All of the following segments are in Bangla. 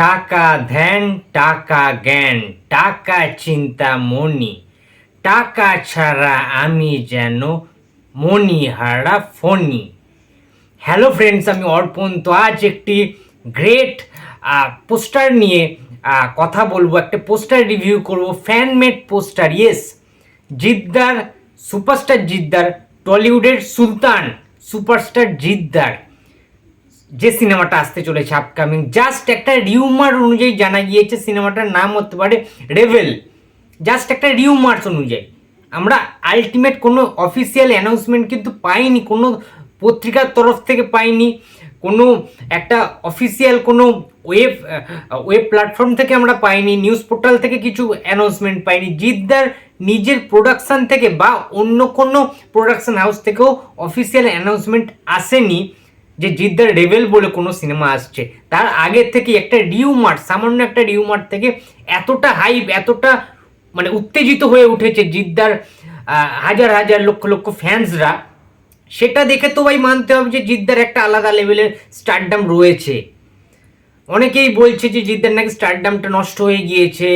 টাকা ধ্যান, টাকা জ্ঞান, টাকা চিন্তা, মনি। টাকা ছাড়া আমি যেন মণিহারা ফণি। হ্যালো ফ্রেন্ডস আমি অর্পণ। তো আজ একটি গ্রেট পোস্টার নিয়ে কথা বলব। একটা পোস্টার রিভিউ করব। Fan made poster yes Jiddar superstar Jiddar, টলিউডের সুলতান সুপারস্টার জিদ্দার। যে সিনেমাটা আসতে চলেছে আপকামিং জাস্ট একটা রিউমার অনুযায়ী জানা গিয়েছে সিনেমাটার নাম হতে পারে রেভেল জাস্ট একটা রিউমার্স অনুযায়ী। আমরা আলটিমেট কোনো অফিসিয়াল অ্যানাউন্সমেন্ট কিন্তু পাইনি, কোনো পত্রিকার তরফ থেকে পাইনি, কোনো একটা অফিসিয়াল কোনো ওয়েব ওয়েব প্ল্যাটফর্ম থেকে আমরা পাইনি নিউজ পোর্টাল থেকে কিছু অ্যানাউন্সমেন্ট পাইনি, জিদ্দার নিজের প্রোডাকশন থেকে বা অন্য কোনো প্রোডাকশন হাউস থেকেও অফিসিয়াল অ্যানাউন্সমেন্ট আসেনি। যে জিদ্দার রেবেল বলে কোনো সিনেমা আসছে, তার আগে থেকে একটা রিউমার সামান্য একটা রিউমার থেকে এতটা হাইপ এতটা মানে উত্তেজিত হয়ে উঠেছে জিদ্দার হাজার হাজার লক্ষ লক্ষ ফ্যান্সরা সেটা দেখে তো ভাই মানতে হবে যে জিদ্দার একটা আলাদা লেভেলের স্টারডাম রয়েছে। অনেকেই বলছে যে জিদ্দার নাকি স্টারডামটা নষ্ট হয়ে গিয়েছে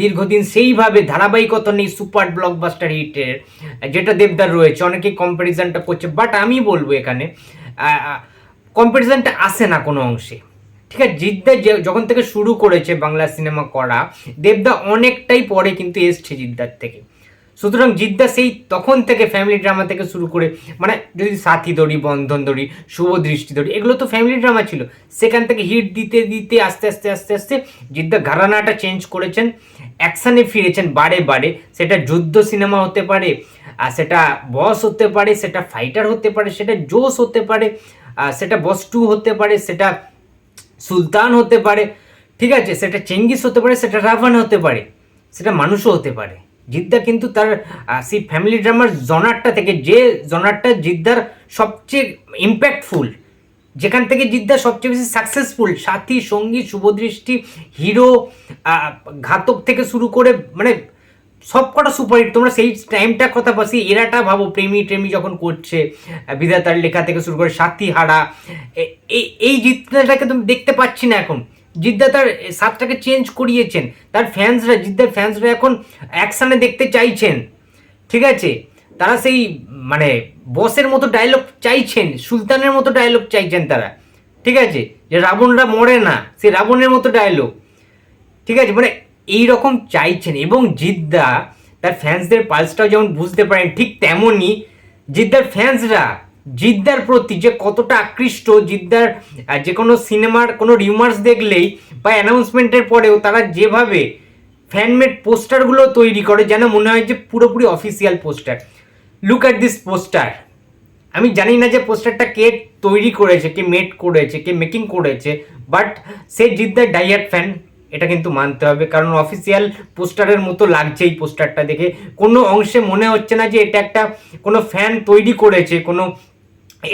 দীর্ঘদিন সেইভাবে ধারাবাহিকতা নেই সুপার ব্লকবাস্টার হিটের, যেটা দেবদার রয়েছে, অনেকেই কম্প্যারিজনটা করছে বাট আমি বলব এখানে কম্প্যারিজনটা আসে না কোনো অংশে। ঠিক আছে? জিদ্দা যখন থেকে শুরু করেছে বাংলা সিনেমা করা, দেবদা অনেকটাই পরে কিন্তু এসছে জিদ্দার থেকে। সুতরাং জিদ্দা সেই তখন থেকে ফ্যামিলি ড্রামা থেকে শুরু করে মানে যদি সাথী ধরি বন্ধন ধরি শুভ দৃষ্টি ধরি এগুলো তো ফ্যামিলি ড্রামা ছিল। সেখান থেকে হিট দিতে দিতে, আস্তে আস্তে আস্তে আস্তে জিদ্দা ঘরানাটা চেঞ্জ করেছেন অ্যাকশানে ফিরেছেন বারে বারে। সেটা যুদ্ধ সিনেমা হতে পারে, আর সেটা বস হতে পারে, সেটা ফাইটার হতে পারে, সেটা জোস হতে পারে। সেটা বস টু হতে পারে, সেটা সুলতান হতে পারে, ঠিক আছে? সেটা চেঙ্গিস হতে পারে, সেটা রাভান হতে পারে, সেটা মানুষও হতে পারে। জিদ্দা কিন্তু তার সেই ফ্যামিলি ড্রামার জনারটা থেকে, যে জনারটা জিদ্দার সবচেয়ে ইম্প্যাক্টফুল যেখান থেকে জিদ্দা সবচেয়ে বেশি সাকসেসফুল সাথী, সঙ্গী, শুভদৃষ্টি হিরো ঘাতক থেকে শুরু করে মানে সব কটা সুপারহিট তোমরা সেই টাইমটার কথা পাচ্ছি এরাটা ভাবো, প্রেমী প্রেমী যখন করছে বিধাতার লেখা থেকে শুরু করে সাথী হারা এই জিদ্দাটাকে তুমি দেখতে পাচ্ছি না এখন। জিদ্দা তার সাতটাকে চেঞ্জ করিয়েছেন। তার ফ্যান্সরা জিদ্দার ফ্যান্সরা এখন অ্যাকশানে দেখতে চাইছেন। ঠিক আছে? তারা সেই মানে বসের মতো ডায়লগ চাইছেন, সুলতানের মতো ডায়লগ চাইছেন তারা। ঠিক আছে? যে রাবণরা মরে না সে রাবণের মতো ডায়লগ ঠিক আছে? মানে এই রকম চাইছেন এবং জিদ্দা তার ফ্যান্সদের পালসটাও যেমন বুঝতে পারেন ঠিক তেমনই জিদ্দার ফ্যান্সরা জিদ্দার প্রতি যে কতটা আকৃষ্ট, জিদ্দার যে কোনো সিনেমার কোনো রিউমার্স দেখলেই বা অ্যানাউন্সমেন্টের পরেও তারা যেভাবে ফ্যানমেড পোস্টারগুলো তৈরি করে যেন মনে হয় যে পুরোপুরি official poster. Look at this poster আমি জানি না যে পোস্টারটা কে তৈরি করেছে, কে মেড করেছে, কে মেকিং করেছে বাট সে জিদ্দার ডাইয়ার ফ্যান এটা কিন্তু মানতে হবে। কারণ অফিসিয়াল পোস্টারের মতো লাগছে এই পোস্টারটা দেখে। কোনো অংশে মনে হচ্ছে না যে এটা একটা কোনো ফ্যান তৈরি করেছে, কোনো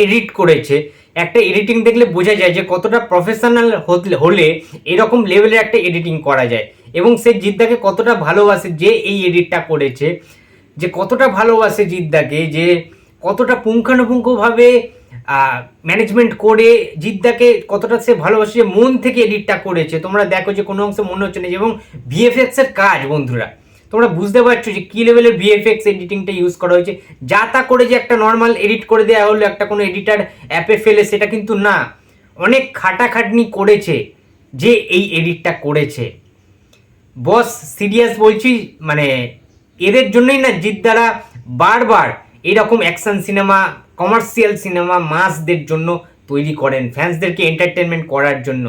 এডিট করেছে। একটা এডিটিং দেখলে বোঝা যায় যে কতটা প্রফেশনাল হলে এরকম লেভেলের একটা এডিটিং করা যায়। এবং সে জিদ্দাকে কতটা ভালোবাসে যে এই এডিটটা করেছে। যে কতটা ভালোবাসে জিদ্দাকে যে কতটা পুঙ্খানুপুঙ্খভাবে ম্যানেজমেন্ট করে জিদ্দাকে কতটা সে ভালোবাসে মন থেকে এডিটটা করেছে। তোমরা দেখো যে কোনো অংশে মনে হচ্ছে না এবং ভিএফএক্স এর কাজ বন্ধুরা, তোমরা বুঝতে পারছ যে কী লেভেলের ভিএফএক্স এডিটিংটা ইউজ করা হয়েছে। যা তা করে যে একটা নর্মাল এডিট করে দেওয়া হলো, একটা কোনো এডিটার অ্যাপে ফেলে, সেটা কিন্তু না। অনেক খাটাখাটনি করেছে যে এই এডিটটা করেছে। বস সিরিয়াস বলছি মানে এদের জন্যই না, জিদ্দারা বারবার এরকম অ্যাকশন সিনেমা কমার্শিয়াল সিনেমা মাসদের জন্য তৈরি করেন ফ্যান্সদেরকে এন্টারটেনমেন্ট করার জন্য।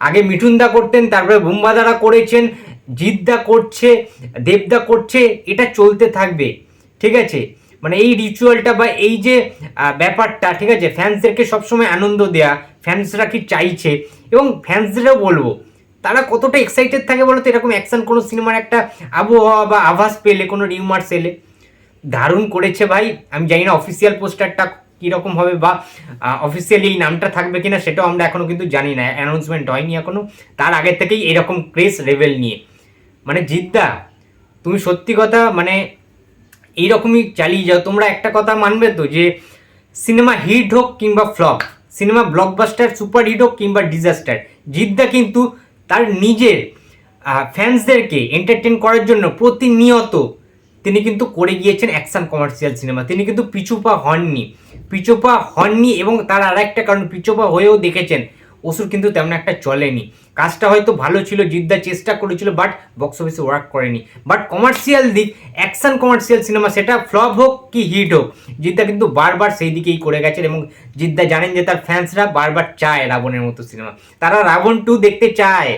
আগে মিঠুনদা করতেন, তারপরে বুম্বাদারা করেছেন, জিদ্দা করছে, দেবদা করছে, এটা চলতে থাকবে, ঠিক আছে? মানে এই রিচুয়ালটা বা এই যে ব্যাপারটা, ঠিক আছে? ফ্যান্সদেরকে সবসময় আনন্দ দেয়া ফ্যান্সরা কি চাইছে? এবং ফ্যান্সদেরও বলব, তারা কতটা এক্সাইটেড থাকে বলো তো এরকম অ্যাকশন কোনো সিনেমার একটা আবহাওয়া বা আভাস পেলে, কোনো রিউমার্স এলে। দারুণ করেছে ভাই। আমি জানি না অফিসিয়াল পোস্টারটা কীরকম হবে বা অফিসিয়ালি এই নামটা থাকবে কিনা সেটাও আমরা এখনও কিন্তু জানি না। অ্যানাউন্সমেন্ট হয়নি এখনও। তার আগে থেকেই এরকম প্রেস লেভেল নিয়ে। মানে জিদ্দা, তুমি সত্যি কথা মানে এইরকমই চালিয়ে যাও। তোমরা একটা কথা মানবে তো যে সিনেমা হিট হোক কিংবা flop cinema blockbuster super hit হোক কিংবা ডিজাস্টার জিদ্দা কিন্তু তার নিজের ফ্যান্সদেরকে এন্টারটেন করার জন্য প্রতিনিয়ত তিনি কিন্তু করে গিয়েছেন অ্যাকশন কমার্শিয়াল সিনেমা তিনি কিন্তু পিছুপা হননি। পিছুপা হননি এবং তার আর একটা কারণ, পিছুপা হয়েও দেখেছেন। ওষুধ কিন্তু তেমন একটা চলেনি। কাজটা হয়তো ভালো ছিল, জিদ্দা চেষ্টা করেছিল বাট বক্স অফিসে ওয়ার্ক করেনি। বাট কমার্শিয়াল দিক অ্যাকশন কমার্শিয়াল সিনেমা সেটা ফ্লপ হোক কি হিট হোক, জিদ্দা কিন্তু বারবার সেই দিকেই করে গেছেন এবং জিদ্দা জানেন যে তার ফ্যান্সরা বারবার চায় রাবণের মতো সিনেমা তারা রাবণ টু দেখতে চায়।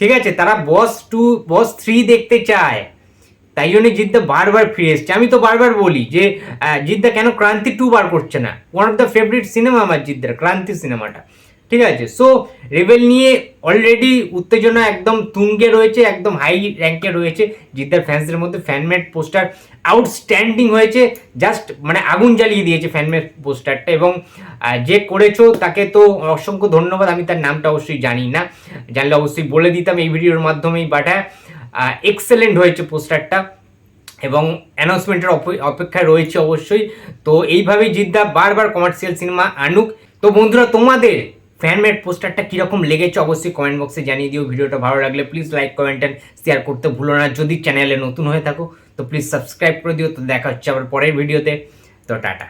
ঠিক আছে? তারা বস টু বস থ্রি দেখতে চায়। তাই জন্য জিদ্দা বারবার ফিরে এসছে। আমি তো বারবার বলি যে জিদ্দা কেন ক্রান্তি টু বার করছে না? One of the favourite cinema আমার জিদ্দার, ক্রান্তি সিনেমাটা ঠিক আছে? সো রেবেল নিয়ে অলরেডি উত্তেজনা একদম তুঙ্গে রয়েছে, একদম হাই র্যাঙ্কে রয়েছে জিদ্দার ফ্যান্সদের মধ্যে। ফ্যানমেড পোস্টার আউটস্ট্যান্ডিং হয়েছে। জাস্ট মানে আগুন জ্বালিয়ে দিয়েছে ফ্যানমেড পোস্টারটা এবং যে করেছ তাকে তো অসংখ্য ধন্যবাদ। আমি তার নামটা অবশ্যই জানি না। জানলে অবশ্যই বলে দিতাম এই ভিডিওর মাধ্যমেই বাট হ্যাঁ এক্সেলেন্ট হয়েছে পোস্টারটা এবং অ্যানাউন্সমেন্টের অপেক্ষায় রয়েছে অবশ্যই। তো এইভাবেই জিদ্দা বারবার কমার্শিয়াল সিনেমা আনুক। তো বন্ধুরা, তোমাদের ফ্যানমেড পোস্টারটা কীরকম লেগেছে অবশ্যই কমেন্ট বক্সে জানিয়ে দিও। ভিডিওটা ভালো লাগলে please like comment and share করতে ভুলো না। যদি চ্যানেলে নতুন হয়ে থাকো, তো প্লিজ সাবস্ক্রাইব করে দিও। তো দেখা হচ্ছে আবার পরের ভিডিওতে তো টাটা।